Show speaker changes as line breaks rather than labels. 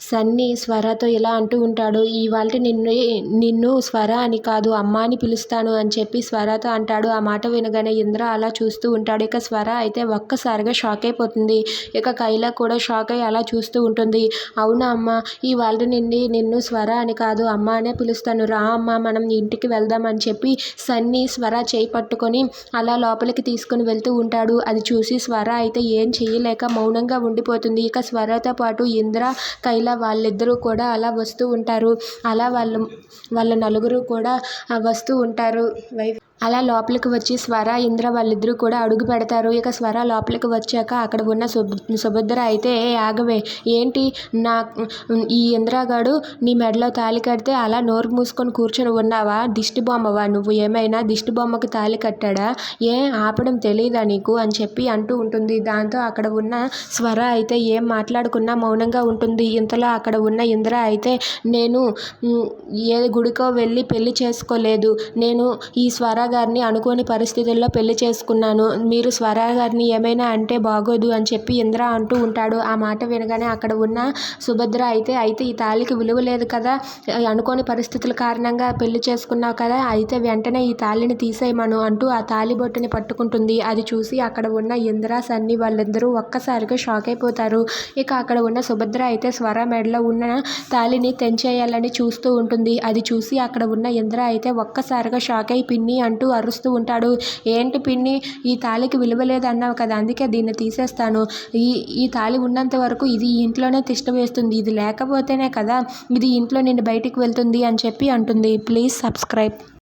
సన్నీ స్వరతో ఇలా అంటూ ఉంటాడు ఇవాళ నిన్ను నిన్ను స్వర అని కాదు అమ్మ అని పిలుస్తాను అని చెప్పి స్వరతో అంటాడు. ఆ మాట వినగానే ఇంద్ర అలా చూస్తూ ఉంటాడు. ఇక స్వర అయితే ఒక్కసారిగా షాక్ అయిపోతుంది. ఇక కైలా కూడా షాక్ అయ్యి అలా చూస్తూ ఉంటుంది. అవునా అమ్మ ఇవాళ నిండి నిన్ను స్వర అని కాదు అమ్మ అనే పిలుస్తాను. రా అమ్మ మనం ఇంటికి వెళ్దాం అని చెప్పి సన్నీ స్వర చేయి పట్టుకొని అలా లోపలికి తీసుకుని వెళ్తూ ఉంటాడు. అది చూసి స్వర అయితే ఏం చేయలేక మౌనంగా ఉండిపోతుంది. ఇక స్వరతో పాటు ఇంద్ర కైలా వాళ్ళిద్దరూ కూడా అలా వస్తూ ఉంటారు. అలా వాళ్ళు వాళ్ళ నలుగురు కూడా వస్తూ ఉంటారు. వైఫ్ అలా లోపలికి వచ్చి స్వర ఇంద్ర వాళ్ళిద్దరూ కూడా అడుగు పెడతారు. ఇక స్వర లోపలికి వచ్చాక అక్కడ ఉన్న సుభద్ర అయితే "ఏ, ఆగవే ఏంటి? నా ఈ ఇంద్రగాడు నీ మెడలో తాళి కడితే అలా నోరు మూసుకొని కూర్చొని ఉన్నావా? దిష్టి బొమ్మవా నువ్వు? ఏమైనా దిష్టి బొమ్మకి తాళి కట్టాడా? ఏ ఆపడం తెలియదా నీకు? అని చెప్పి అంటూ ఉంటుంది. దాంతో అక్కడ ఉన్న స్వర అయితే ఏం మాట్లాడుకున్నా మౌనంగా ఉంటుంది. ఇంతలో అక్కడ ఉన్న ఇంద్ర అయితే నేను ఏ గుడికో వెళ్ళి పెళ్ళి చేసుకోలేదు. నేను ఈ స్వర గారిని అనుకోని పరిస్థితుల్లో పెళ్ళి చేసుకున్నాను. మీరు స్వర గారిని ఏమైనా అంటే బాగోదు అని చెప్పి ఇంద్ర అంటూ ఉంటాడు. ఆ మాట వినగానే అక్కడ ఉన్న సుభద్ర అయితే అయితే ఈ తాళికి విలువ లేదు కదా అనుకోని పరిస్థితుల కారణంగా పెళ్ళి చేసుకున్నావు కదా అయితే వెంటనే ఈ తాళిని తీసేయమను అంటూ ఆ తాళి బొట్టుని పట్టుకుంటుంది. అది చూసి అక్కడ ఉన్న ఇంద్ర సన్ని వాళ్ళిద్దరూ ఒక్కసారిగా షాక్ అయిపోతారు. ఇక అక్కడ ఉన్న సుభద్ర అయితే స్వర మెడలో ఉన్న తాళిని తెంచేయాలని చూస్తూ ఉంటుంది. అది చూసి అక్కడ ఉన్న ఇంద్ర అయితే ఒక్కసారిగా షాక్ అయి పిన్ని అంటూ అరుస్తూ ఉంటాడు. ఏంటి పిన్ని ఈ తాళికి విలువ లేదన్నావు కదా అందుకే దీన్ని తీసేస్తాను. ఈ ఈ తాళి ఉన్నంత వరకు ఇది ఇంట్లోనే తిష్ట వేస్తుంది. ఇది లేకపోతేనే కదా ఇది ఇంట్లో నుండి బయటికి వెళ్తుంది అని చెప్పి అంటుంది. Please subscribe.